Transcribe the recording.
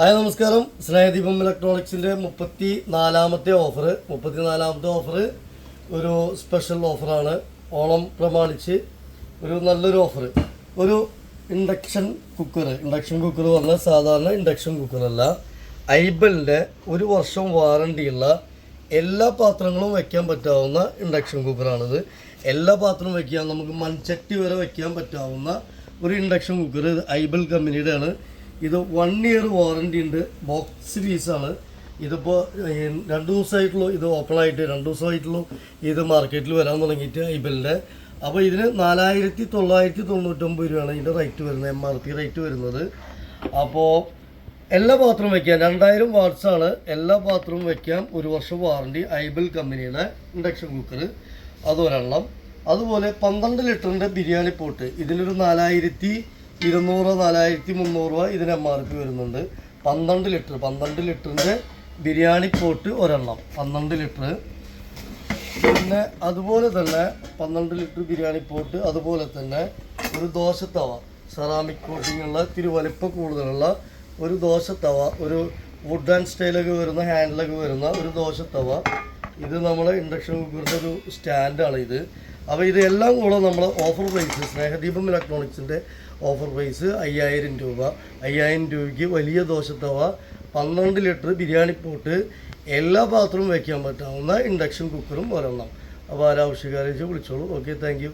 Hi നമസ്കാരം. സ്നേഹദീപം ഇലക്ട്രോണിക്സിന്റെ മുപ്പത്തി നാലാമത്തെ ഓഫർ. മുപ്പത്തി നാലാമത്തെ ഓഫർ ഒരു സ്പെഷ്യൽ ഓഫറാണ്. ഓണം പ്രമാണിച്ച് ഒരു നല്ലൊരു ഓഫർ. ഒരു ഇൻഡക്ഷൻ കുക്കർ. ഇൻഡക്ഷൻ കുക്കർ പറഞ്ഞാൽ സാധാരണ ഇൻഡക്ഷൻ കുക്കറല്ല ഐബലിന്റെ ഒരു വർഷം വാറണ്ടിയുള്ള എല്ലാ പാത്രങ്ങളും വയ്ക്കാൻ പറ്റാവുന്ന ഇൻഡക്ഷൻ കുക്കറാണിത്. എല്ലാ പാത്രവും വയ്ക്കാൻ നമുക്ക് മൺചട്ടി വരെ വയ്ക്കാൻ പറ്റാവുന്ന ഒരു ഇൻഡക്ഷൻ കുക്കർ ഐബൽ കമ്പനിയുടെയാണ്. ഇത് വൺ ഇയർ വാറണ്ടി ഉണ്ട്. ബോക്സ് പീസാണ് ഇതിപ്പോൾ രണ്ട് ദിവസമായിട്ടുള്ളൂ ഇത് ഓപ്പൺ ആയിട്ട്. രണ്ട് ദിവസമായിട്ടുള്ളൂ ഇത് മാർക്കറ്റിൽ വരാൻ തുടങ്ങിയിട്ട് ഐബലിന്റെ അപ്പോൾ ഇതിന് നാലായിരത്തി തൊള്ളായിരത്തി തൊണ്ണൂറ്റൊമ്പത് രൂപയാണ് ഇതിന്റെ റേറ്റ് വരുന്നത് എം ആർ പി റേറ്റ് വരുന്നത്. അപ്പോൾ എല്ലാ പാത്രവും വയ്ക്കാം രണ്ടായിരം ആണ്. എല്ലാ പാത്രവും വയ്ക്കാം ഒരു വർഷം വാറണ്ടി ഐബിൾ കമ്പനിയുടെ ഇൻഡക്ഷൻ കുക്കർ അത് ഒരെണ്ണം അതുപോലെ പന്ത്രണ്ട് ലിറ്ററിന്റെ ബിരിയാണി പോട്ട്. ഇതിലൊരു നാലായിരത്തി ഇരുന്നൂറ് നാലായിരത്തി മുന്നൂറ് രൂപ ഇതിന് എം ആർ പി വരുന്നുണ്ട്. പന്ത്രണ്ട് ലിറ്റർ പന്ത്രണ്ട് ലിറ്ററിന്റെ ബിരിയാണി പോട്ട് ഒരെണ്ണം പന്ത്രണ്ട് ലിറ്റർ. പിന്നെ അതുപോലെ തന്നെ പന്ത്രണ്ട് ലിറ്റർ ബിരിയാണി പോട്ട് അതുപോലെ തന്നെ ഒരു ദോശത്തവ സെറാമിക് കോട്ടിങ്ങുള്ള ഇത്തിരി വലിപ്പം കൂടുതലുള്ള ഒരു ദോശത്തവ ഒരു വുഡ് ആൻഡ് സ്റ്റൈലൊക്കെ വരുന്ന ഹാൻഡിലൊക്കെ വരുന്ന ഒരു ദോശത്തവ. ഇത് നമ്മളെ ഇൻഡക്ഷൻ കുക്കറിന്റെ ഒരു സ്റ്റാൻഡാണ് ഇത്. അപ്പോൾ ഇതെല്ലാം കൂടെ നമ്മൾ ഓഫർ പ്രൈസ് സ്നേഹദീപം ഇലക്ട്രോണിക്സിന്റെ ഓഫർ പ്രൈസ് അയ്യായിരം രൂപ. അയ്യായിരം രൂപയ്ക്ക് വലിയ ദോശത്തവ പന്ത്രണ്ട് ലിറ്റർ ബിരിയാണി പോട്ട് എല്ലാ പാത്രവും വയ്ക്കാൻ പറ്റാവുന്ന ഇൻഡക്ഷൻ കുക്കറും ഒരെണ്ണം. അപ്പോൾ ആരാവശ്യക്കാരെ വിളിച്ചോളൂ. Okay thank